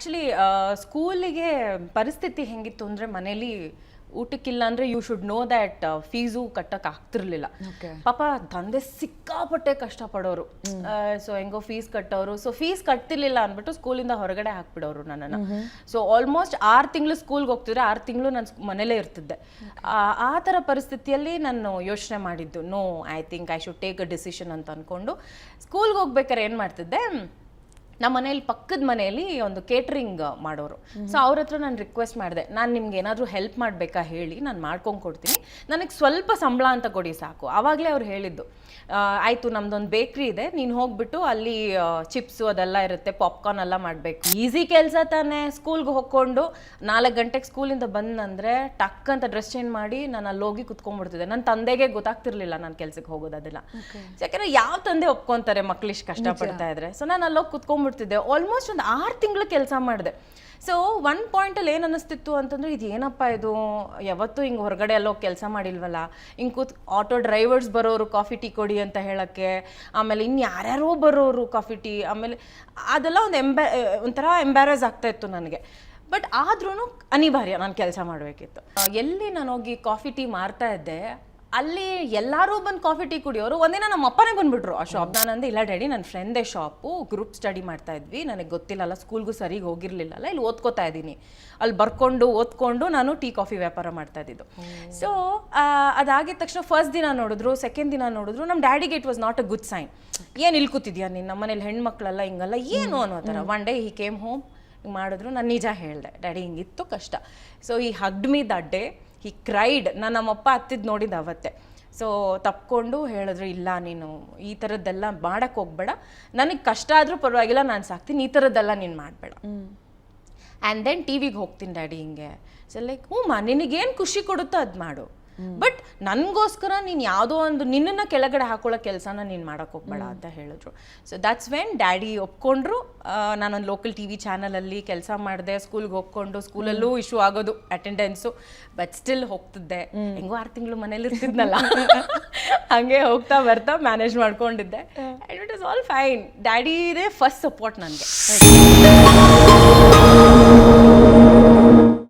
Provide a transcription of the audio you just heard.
Actually ಸ್ಕೂಲಿಗೆ ಪರಿಸ್ಥಿತಿ ಹೆಂಗಿತ್ತು ಅಂದರೆ ಮನೇಲಿ ಊಟಕ್ಕಿಲ್ಲ ಅಂದರೆ you should know that fees ಕಟ್ಟಕ್ಕೆ ಆಗ್ತಿರ್ಲಿಲ್ಲ. ಪಾಪ ತಂದೆ ಸಿಕ್ಕಾಪಟ್ಟೆ ಕಷ್ಟಪಡೋರು. ಸೊ ಹೆಂಗೋ ಫೀಸ್ ಕಟ್ಟೋರು. ಸೊ ಫೀಸ್ ಕಟ್ತಿರ್ಲಿಲ್ಲ ಅಂದ್ಬಿಟ್ಟು ಸ್ಕೂಲಿಂದ ಹೊರಗಡೆ ಹಾಕ್ಬಿಡೋರು ನನ್ನನ್ನು. ಸೊ ಆಲ್ಮೋಸ್ಟ್ ಆರು ತಿಂಗಳು ಸ್ಕೂಲ್ಗೆ ಹೋಗ್ತಿದ್ರೆ ಆರು ತಿಂಗಳು ನಾನು ಮನೇಲೇ ಇರ್ತಿದ್ದೆ. ಆ- ಆ ಥರ ಪರಿಸ್ಥಿತಿಯಲ್ಲಿ ನಾನು ಯೋಚನೆ ಮಾಡಿದ್ದು. No I think I should take a decision ಅಂತ ಅಂದ್ಕೊಂಡು ಸ್ಕೂಲ್ಗೆ ಹೋಗ್ಬೇಕಾರೆ ಏನು ಮಾಡ್ತಿದ್ದೆ? ನಮ್ಮ ಮನೇಲಿ ಪಕ್ಕದ ಮನೆಯಲ್ಲಿ ಒಂದು ಕೇಟ್ರಿಂಗ್ ಮಾಡೋರು. ಸೊ ಅವ್ರ ಹತ್ರ ನಾನು ರಿಕ್ವೆಸ್ಟ್ ಮಾಡಿದೆ ನಾನು ನಿಮ್ಗೆ ಏನಾದರೂ ಹೆಲ್ಪ್ ಮಾಡಬೇಕಾ ಹೇಳಿ ನಾನು ಮಾಡ್ಕೊಂಡು ಕೊಡ್ತೀನಿ. ನನಗೆ ಸ್ವಲ್ಪ ಸಂಬಳ ಅಂತ ಕೊಡಿ ಸಾಕು. ಆವಾಗಲೇ ಅವ್ರು ಹೇಳಿದ್ದು ಆಯಿತು ನಮ್ದೊಂದು ಬೇಕ್ರಿ ಇದೆ ನೀನು ಹೋಗ್ಬಿಟ್ಟು ಅಲ್ಲಿ ಚಿಪ್ಸು ಅದೆಲ್ಲ ಇರುತ್ತೆ ಪಾಪ್ಕಾರ್ನ್ ಎಲ್ಲ ಮಾಡಬೇಕು. ಈಸಿ ಕೆಲಸ ತಾನೇ ಸ್ಕೂಲ್ಗೆ ಹೋಗ್ಕೊಂಡು ನಾಲ್ಕು ಗಂಟೆಗೆ ಸ್ಕೂಲಿಂದ ಬಂದಂದರೆ ಟಕ್ ಅಂತ ಡ್ರೆಸ್ ಚೇಂಜ್ ಮಾಡಿ ನಾನು ಅಲ್ಲಿ ಹೋಗಿ ಕುತ್ಕೊಂಡ್ಬಿಡ್ತಿದ್ದೆ. ನನ್ನ ತಂದೆಗೆ ಗೊತ್ತಾಗ್ತಿರ್ಲಿಲ್ಲ ನಾನು ಕೆಲಸಕ್ಕೆ ಹೋಗೋದು ಅದೆಲ್ಲ. ಯಾಕಂದ್ರೆ ಯಾವ ತಂದೆ ಒಪ್ಕೊಂತಾರೆ ಮಕ್ಳಿಷ್ಟು ಕಷ್ಟಪಡ್ತಾ ಇದ್ರೆ. ಸೊ ನಾನು ಅಲ್ಲೋಗಿ ಕುತ್ಕೊಂಡ್ಬಿಡ್ತಿದ್ದೆ ಆಲ್ಮೋಸ್ಟ್ ಒಂದು ಆರು ತಿಂಗಳು ಕೆಲಸ ಮಾಡಿದೆ. ಸೊ ಒನ್ ಪಾಯಿಂಟಲ್ಲಿ ಏನು ಅನ್ನಿಸ್ತಿತ್ತು ಅಂತಂದ್ರೆ, ಇದು ಏನಪ್ಪ ಇದು? ಯಾವತ್ತೂ ಹಿಂಗೆ ಹೊರಗಡೆ ಎಲ್ಲೋ ಕೆಲಸ ಮಾಡಿಲ್ವಲ್ಲ? ಹಿಂಗೆ ಕೂತ್ ಆಟೋ ಡ್ರೈವರ್ಸ್ ಬರೋರು ಕಾಫಿ ಟೀ ಕೊಡಿ ಅಂತ ಹೇಳೋಕ್ಕೆ, ಆಮೇಲೆ ಇನ್ನು ಯಾರ್ಯಾರೋ ಬರೋರು ಕಾಫಿ ಟೀ ಆಮೇಲೆ ಅದೆಲ್ಲ ಒಂದು ಎಂಬ ಒಂಥರ ಎಂಬ್ಯಾರಸ್ ಆಗ್ತಾ ಇತ್ತು ನನಗೆ. ಬಟ್ ಆದ್ರೂ ಅನಿವಾರ್ಯ ನಾನು ಕೆಲಸ ಮಾಡಬೇಕಿತ್ತು. ಎಲ್ಲಿ ನಾನು ಹೋಗಿ ಕಾಫಿ ಟೀ ಮಾರ್ತಾ ಇದ್ದೆ ಅಲ್ಲಿ ಎಲ್ಲರೂ ಬಂದು ಕಾಫಿ ಟೀ ಕುಡಿಯೋರು. ಒಂದಿನ ನಮ್ಮ ಅಪ್ಪನೇ ಬಂದ್ಬಿಟ್ರು. ಆ ಶಾಪ್ ನಾನು ಅಂದೆ ಇಲ್ಲ ಡ್ಯಾಡಿ ನನ್ನ ಫ್ರೆಂಡೇ ಶಾಪು ಗ್ರೂಪ್ ಸ್ಟಡಿ ಮಾಡ್ತಾ ಇದ್ವಿ. ನನಗೆ ಗೊತ್ತಿಲ್ಲಲ್ಲ ಸ್ಕೂಲ್ಗೂ ಸರಿಗೆ ಹೋಗಿರ್ಲಿಲ್ಲಲ್ಲ ಇಲ್ಲಿ ಓದ್ಕೋತಾ ಇದ್ದೀನಿ. ಅಲ್ಲಿ ಬರ್ಕೊಂಡು ಓದ್ಕೊಂಡು ನಾನು ಟೀ ಕಾಫಿ ವ್ಯಾಪಾರ ಮಾಡ್ತಾ ಇದ್ದಿದ್ದು. ಸೊ ಅದಾಗಿದ ತಕ್ಷಣ ಫಸ್ಟ್ ದಿನ ನೋಡಿದ್ರು ಸೆಕೆಂಡ್ ದಿನ ನೋಡಿದ್ರು ನಮ್ಮ ಡ್ಯಾಡಿಗೆ it was not a good sign ಏನು ಇಲ್ಲಿ ಕೂತಿದ್ಯಾ ನೀನು? ನಮ್ಮ ಮನೇಲಿ ಹೆಣ್ಮಕ್ಳೆಲ್ಲ ಹಿಂಗಲ್ಲ ಏನು ಅನ್ನೋ ಥರ. One day he came home ಹಿಂಗೆ ಮಾಡಿದ್ರು. ನಾನು ನಿಜ ಹೇಳಿದೆ ಡ್ಯಾಡಿ ಹಿಂಗಿತ್ತು ಕಷ್ಟ. So he hugged me that day he cried ನಾನು ನಮ್ಮಪ್ಪ ಹತ್ತಿದ್ದು ನೋಡಿದ್ದು ಅವತ್ತೆ. ಸೊ ತಪ್ಕೊಂಡು ಹೇಳಿದ್ರು ಇಲ್ಲ ನೀನು ಈ ಥರದ್ದೆಲ್ಲ ಮಾಡಕ್ಕೆ ಹೋಗ್ಬೇಡ. ನನಗೆ ಕಷ್ಟ ಆದರೂ ಪರವಾಗಿಲ್ಲ ನಾನು ಸಾಕ್ತೀನಿ. ಈ ಥರದ್ದೆಲ್ಲ ನೀನು ಮಾಡಬೇಡ. ಆ್ಯಂಡ್ ದೆನ್ ಟಿ ವಿಗೆ ಹೋಗ್ತೀನಿ ಡ್ಯಾಡಿ ಹಿಂಗೆ. ಸೊ ಲೈಕ್ ಹ್ಞೂ ಮಾ ನಿನಗೇನು ಖುಷಿ ಕೊಡುತ್ತೋ ಅದು ಮಾಡು. ಬಟ್ ನನಗೋಸ್ಕರ ನೀನು ಯಾವುದೋ ಒಂದು ನಿನ್ನನ್ನು ಕೆಳಗಡೆ ಹಾಕೊಳ್ಳೋ ಕೆಲಸನ ನೀನು ಮಾಡೋಕೆ ಹೋಗ್ಬೇಡ ಅಂತ ಹೇಳಿದ್ರು. ಸೊ ದಟ್ಸ್ ವೆನ್ ಡ್ಯಾಡಿ ಒಪ್ಕೊಂಡ್ರು ನಾನೊಂದು ಲೋಕಲ್ ಟಿ ವಿ ಚಾನಲಲ್ಲಿ ಕೆಲಸ ಮಾಡಿದೆ ಸ್ಕೂಲ್ಗೆ ಹೋಗ್ಕೊಂಡು ಸ್ಕೂಲಲ್ಲೂ ಇಶ್ಯೂ ಆಗೋದು ಅಟೆಂಡೆನ್ಸು ಬಟ್ ಸ್ಟಿಲ್ ಹೋಗ್ತಿದ್ದೆ. ಹೆಂಗೋ ಆರು ತಿಂಗಳು ಮನೇಲಿ ಇರ್ತಿದ್ನಲ್ಲ. ಹಂಗೆ ಹೋಗ್ತಾ ಬರ್ತಾ ಮ್ಯಾನೇಜ್ ಮಾಡ್ಕೊಂಡಿದ್ದೆ. And it is all fine ಡ್ಯಾಡಿದೇ first support ನನಗೆ.